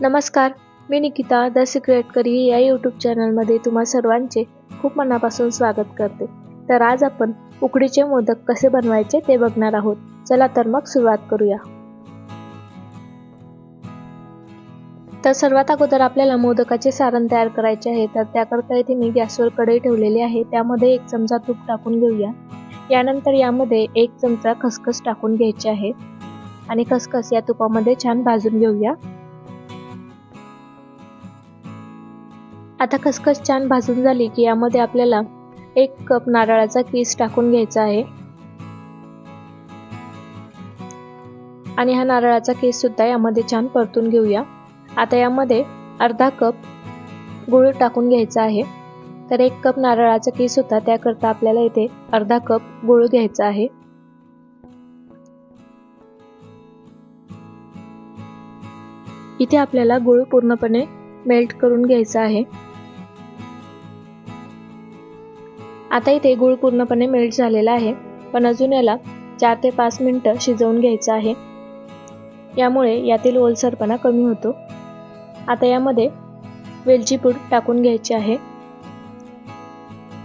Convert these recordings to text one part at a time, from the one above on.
नमस्कार मी Nikita the secret curry या यूट्यूब चॅनलमध्ये तुम्हा सर्वांचे खूप मनापासून स्वागत करते. तर आज आपण उकडीचे मोदक कसे बनवायचे ते बघणार आहोत. चला तर मग सुरुवात करूया. तर सर्वात अगोदर आपल्याला मोदकाचे सारण तयार करायचे आहे तर त्याकरता इथे मी गॅसवर कढई ठेवलेली आहे. त्यामध्ये एक चमचा तूप टाकून घेऊया. यानंतर यामध्ये एक चमचा खसखस टाकून घ्यायचे आहे. आणि खसखस या तुपामध्ये छान भाजून घेऊया. आता खसखस छान भाजून झाली की यामध्ये आपल्याला एक कप नारळाचा किस टाकून घ्यायचा आहे. आणि हा नारळाचा केस सुद्धा यामध्ये छान परतून घेऊया. आता यामध्ये अर्धा कप गुळ टाकून घ्यायचा आहे. तर एक कप नारळाचा केस होता त्याकरता आपल्याला इथे अर्धा कप गुळ घ्यायचा आहे. इथे आपल्याला गुळ पूर्णपणे मेल्ट करून घ्यायचा आहे. आता इथे गुळ पूर्णपणे मेल्ट झालेला आहे. पण अजून याला चार ते पाच मिनटं शिजवून घ्यायचं आहे. यामुळे यातील ओलसरपणा कमी होतो. आता यामध्ये वेलची पूड टाकून घ्यायची आहे.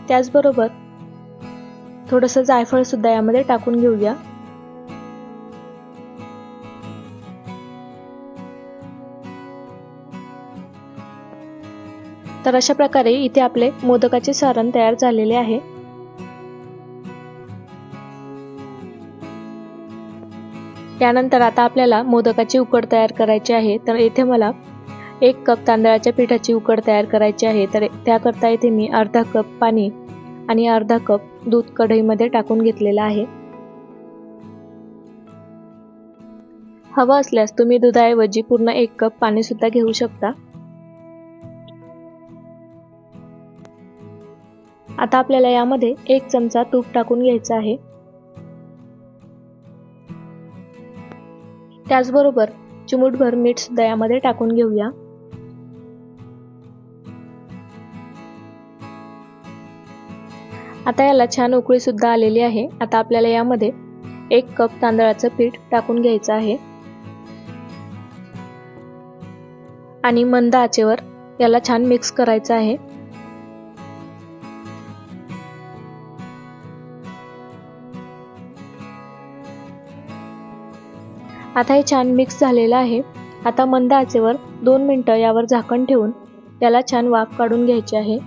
त्याचबरोबर थोडंसं जायफळसुद्धा यामध्ये टाकून घेऊया. तर अशा प्रकारे इथे आपले मोदकाचे सारण तयार झालेले आहे. त्यानंतर आता आपल्याला मोदकाची उकड तयार करायची आहे. तर येथे मला एक कप तांदळाच्या पिठाची उकड तयार करायची आहे. तर त्याकरता इथे मी अर्धा कप पाणी आणि अर्धा कप दूध कढईमध्ये टाकून घेतलेला आहे. हवं असल्यास तुम्ही दुधाऐवजी पूर्ण एक कप पाणी सुद्धा घेऊ शकता. आता आपल्याला यामध्ये एक चमचा तूप टाकून घ्यायचा आहे. त्याचबरोबर चिमूटभर मीठ सुद्धा यामध्ये टाकून घेऊया. आता याला छान उकळी सुद्धा आलेली आहे. आता आपल्याला यामध्ये एक कप तांदळाचं पीठ टाकून घ्यायचं आहे. आणि मंद आचेवर याला छान मिक्स करायचं आहे. आता हे छान मिक्स झालेलं आहे. आता मंद आचेवर दोन मिनटं यावर झाकण ठेवून त्याला छान वाफ काढून घ्यायची आहे.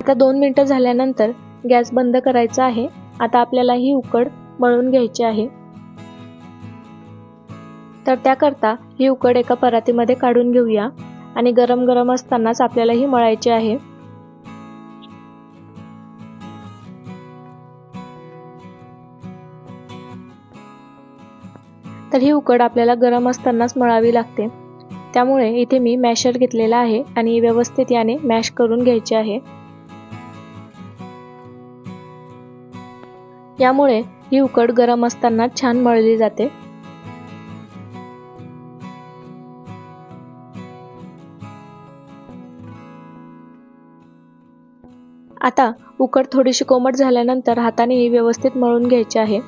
आता दोन मिनटं झाल्यानंतर गॅस बंद करायचा आहे. आता आपल्याला ही उकड मळून घ्यायची आहे. तर त्याकरता ही उकड एका परातीमध्ये काढून घेऊया. आणि गरम गरम असतानाच आपल्याला ही मळायची आहे. तर ही उकड आपल्याला गरम असतानाच मळावी लागते. त्यामुळे इथे मी मॅशर घेतलेला आहे आणि व्यवस्थित याने मॅश करून घ्यायचे आहे. यामुळे ही उकड गरम असताना छान मळली जाते. आता उकड थोडीशी कोमट झाल्यानंतर हाताने ही व्यवस्थित मळून घ्यायची आहे.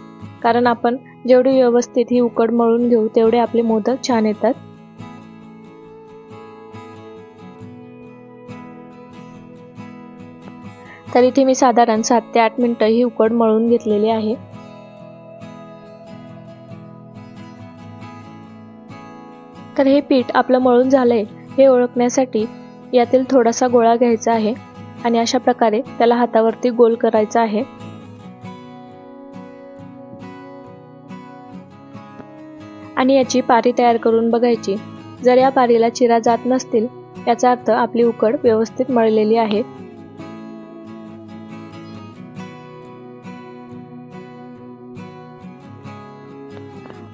कारण आपण जेवढी व्यवस्थित ही उकड मळून घेऊ तेवढे आपले मोदक छान येतात. तर इथे मी साधारण सात ते आठ मिनिटं ही उकड मळून घेतलेली आहे. तर हे पीठ आपलं मळून झालंय हे ओळखण्यासाठी यातील थोडासा गोळा घ्यायचा आहे आणि अशा प्रकारे त्याला हातावरती गोल करायचा आहे. आणि याची पारी तयार करून बघायची. जर या पारीला चिरा जात नसतील याचा अर्थ आपली उकड व्यवस्थित मळलेली आहे.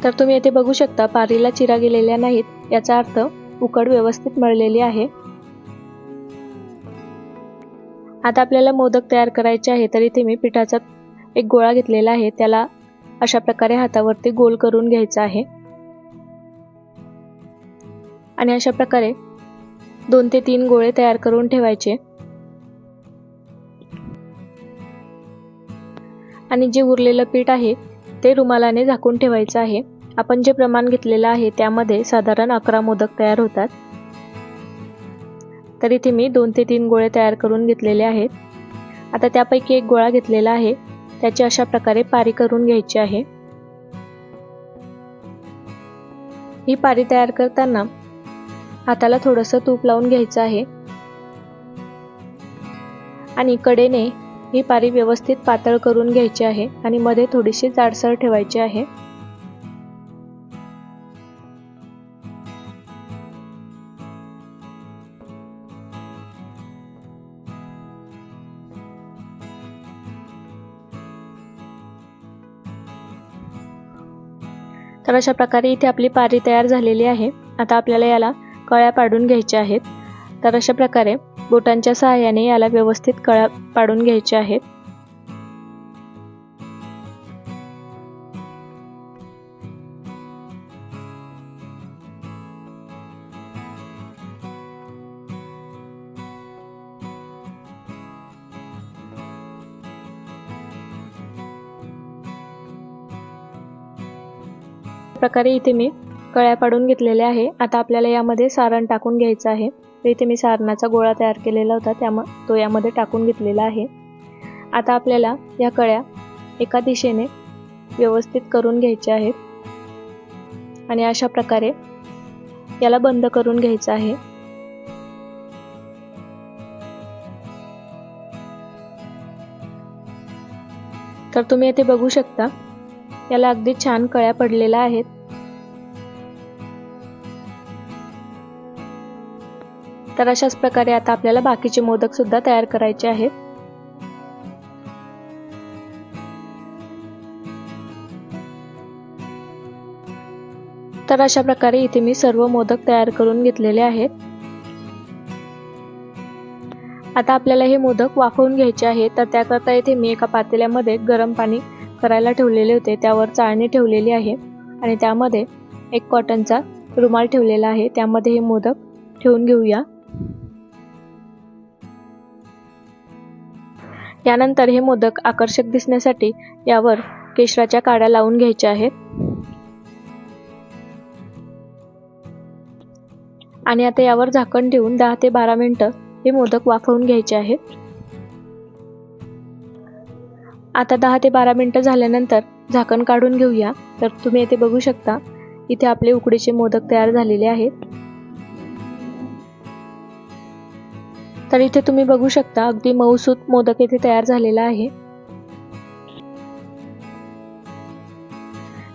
तर तुम्ही येथे बघू शकता पारीला चिरा गेलेल्या नाहीत याचा अर्थ उकड व्यवस्थित मळलेली आहे. आता आपल्याला मोदक तयार करायचे आहे तर इथे मी पिठाचा एक गोळा घेतलेला आहे त्याला अशा प्रकारे हातावरती गोल करून घ्यायचा आहे. आणि अशा प्रकारे दोन ते तीन गोळे तयार करून ठेवायचे. आणि जे उरलेलं पीठ आहे ते रुमालाने झाकून ठेवायचं आहे. आपण जे प्रमाण घेतलेलं आहे त्यामध्ये साधारण अकरा मोदक तयार होतात. तर इथे मी दोन ते तीन गोळे तयार करून घेतलेले आहेत. आता त्यापैकी एक गोळा घेतलेला आहे त्याची अशा प्रकारे पारी करून घ्यायची आहे. ही पारी तयार करताना हाताला थोडंसं तूप लावून घ्यायचं आहे. आणि कडेने ही पारी व्यवस्थित पातळ करून घ्यायची आहे आणि मध्ये थोडीशी जाडसर ठेवायची आहे. तर अशा प्रकारे इथे आपली पारी तयार झालेली आहे. आता आपल्याला याला कळ्या पाडून घ्यायच्या आहेत. तर अशा प्रकारे बोटांच्या सहाय्याने याला व्यवस्थित कळ्या पाडून घ्यायच्या आहेत. प्रकारे इथे मी कळ्या पाडून घेतलेल्या आहे. आता आपल्याला यामध्ये सारण टाकून घ्यायचं आहे. इथे मी सारणाचा गोळा तयार केलेला होता. त्याम तो यामध्ये टाकून घेतलेला आहे. आता आपल्याला या कळ्या एका दिशेने व्यवस्थित करून घ्यायच्या आहेत. आणि अशा प्रकारे याला बंद करून घ्यायचं आहे. तर तुम्ही येथे बघू शकता याला अगदी छान कळ्या पडलेल्या आहेत. तर अशाच प्रकारे आता आपल्याला बाकीचे मोदक सुद्धा तयार करायचे आहेत. तर अशा प्रकारे इथे मी सर्व मोदक तयार करून घेतलेले आहेत. आता आपल्याला हे मोदक वाफवून घ्यायचे आहे तर त्याकरता इथे मी एका पातेल्यामध्ये गरम पाणी करायला ठेवलेले होते. त्यावर चाळणी ठेवलेली आहे. आणि त्यामध्ये एक कॉटनचा रुमाल ठेवलेला आहे. त्यामध्ये हे मोदक ठेवून घेऊया. यानंतर हे मोदक आकर्षक दिसण्यासाठी यावर केशराच्या काड्या लावून घ्यायच्या आहेत. आणि आता यावर झाकण ठेवून दहा ते बारा मिनटं हे मोदक वाफवून घ्यायचे आहेत. आता दहा ते बारा मिनटं झाल्यानंतर झाकण काढून घेऊया. तर तुम्ही येथे बघू शकता इथे आपले उकडीचे मोदक तयार झालेले आहेत. तर इथे तुम्ही बघू शकता अगदी मऊसूत मोदक येथे तयार झालेला आहे.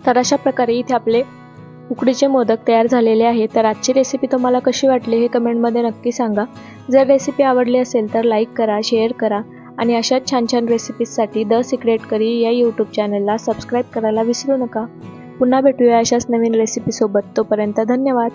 तर अशा प्रकारे इथे आपले उकडीचे मोदक तयार झालेले आहेत. तर आजची रेसिपी तुम्हाला कशी वाटली हे कमेंटमध्ये नक्की सांगा. जर रेसिपी आवडली असेल तर लाईक करा शेअर करा आणि अशाच छान छान रेसिपीजसाठी द सिक्रेट करी या यूट्यूब चॅनलला सबस्क्राईब करायला विसरू नका. पुन्हा भेटूया अशाच नवीन रेसिपीसोबत तोपर्यंत धन्यवाद.